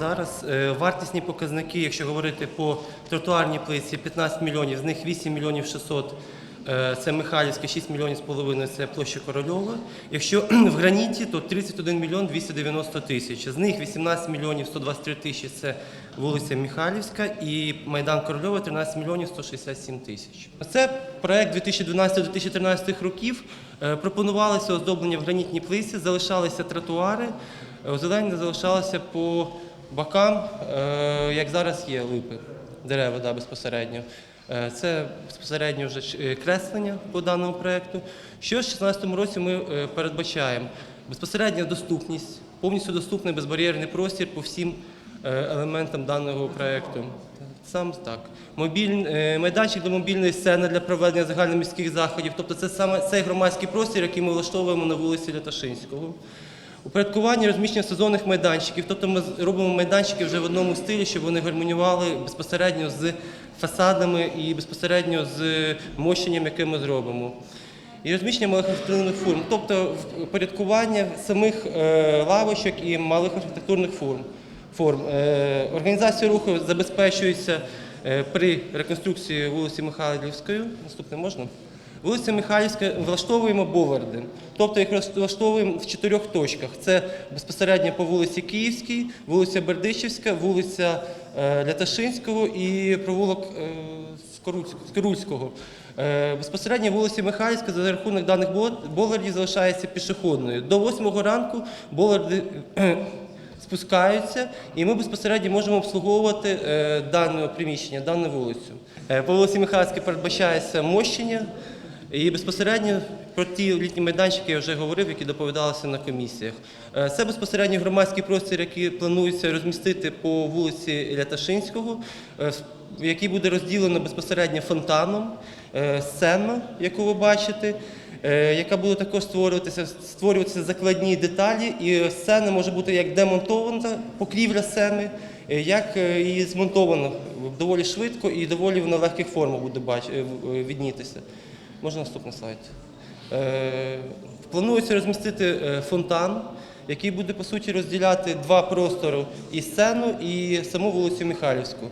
зараз. Е, Вартісні показники, якщо говорити по тротуарній плитці, 15 мільйонів, з них 8 мільйонів 600 е, це Михайлівська, 6 мільйонів з половиною це площа Корольова. Якщо в граніті, то 31 мільйон 290 тисяч. З них 18 мільйонів 123 тисячі це вулиця Михайлівська і Майдан Корольова 13 мільйонів 167 тисяч. Це проект 2012-2013 років. Е, Пропонувалося оздоблення в гранітній плитці, залишалися тротуари, озеленення залишалося по бокам, е, як зараз є липи, дерева да, безпосередньо. Е, Це безпосередньо вже е, креслення по даному проекту. Що в 2016 році ми передбачаємо? Безпосередня доступність, повністю доступний безбар'єрний простір по всім елементам даного проекту. Сам так. Мобіль, майданчик до мобільної сцени для проведення загальноміських заходів. Тобто це саме цей громадський простір, який ми влаштовуємо на вулиці Ляташинського. Упорядкування розміщення сезонних майданчиків, тобто ми робимо майданчики вже в одному стилі, щоб вони гармонювали безпосередньо з фасадами і безпосередньо з мощенням, яке ми зробимо. І розміщення малих архітектурних форм, тобто упорядкування самих е, лавочок і малих архітектурних форм. форм. Е, Організація руху забезпечується е, при реконструкції вулиці Михайлівської. Наступне можна? Вулиця Михайлівська влаштовуємо боверди. Тобто їх влаштовуємо в чотирьох точках. Це безпосередньо по вулиці Київській, вулиця Бердичівська, вулиця е, Ляташинського і провулок е, Скорульського. Е, Безпосередньо вулиця Михайлівська за рахунок даних бол- болардів залишається пішохідною. До 8 ранку боларди спускаються, і ми безпосередньо можемо обслуговувати дане приміщення, дану вулицю. По вулиці Михайлівській передбачається мощення, і безпосередньо про ті літні майданчики я вже говорив, які доповідалися на комісіях. Е, Це безпосередньо громадський простір, який планується розмістити по вулиці Ляташинського, е, який буде розділено безпосередньо фонтаном, е, сцена, яку ви бачите. Яка буде також створюватися, створюватися закладні деталі, і сцена може бути як демонтована покрівля сцени, як і змонтована доволі швидко і доволі на легких формах буде віднітися. Можна наступний слайд. Е, Планується розмістити е, фонтан, який буде по суті розділяти два простори і сцену, і саму вулицю Михайлівську.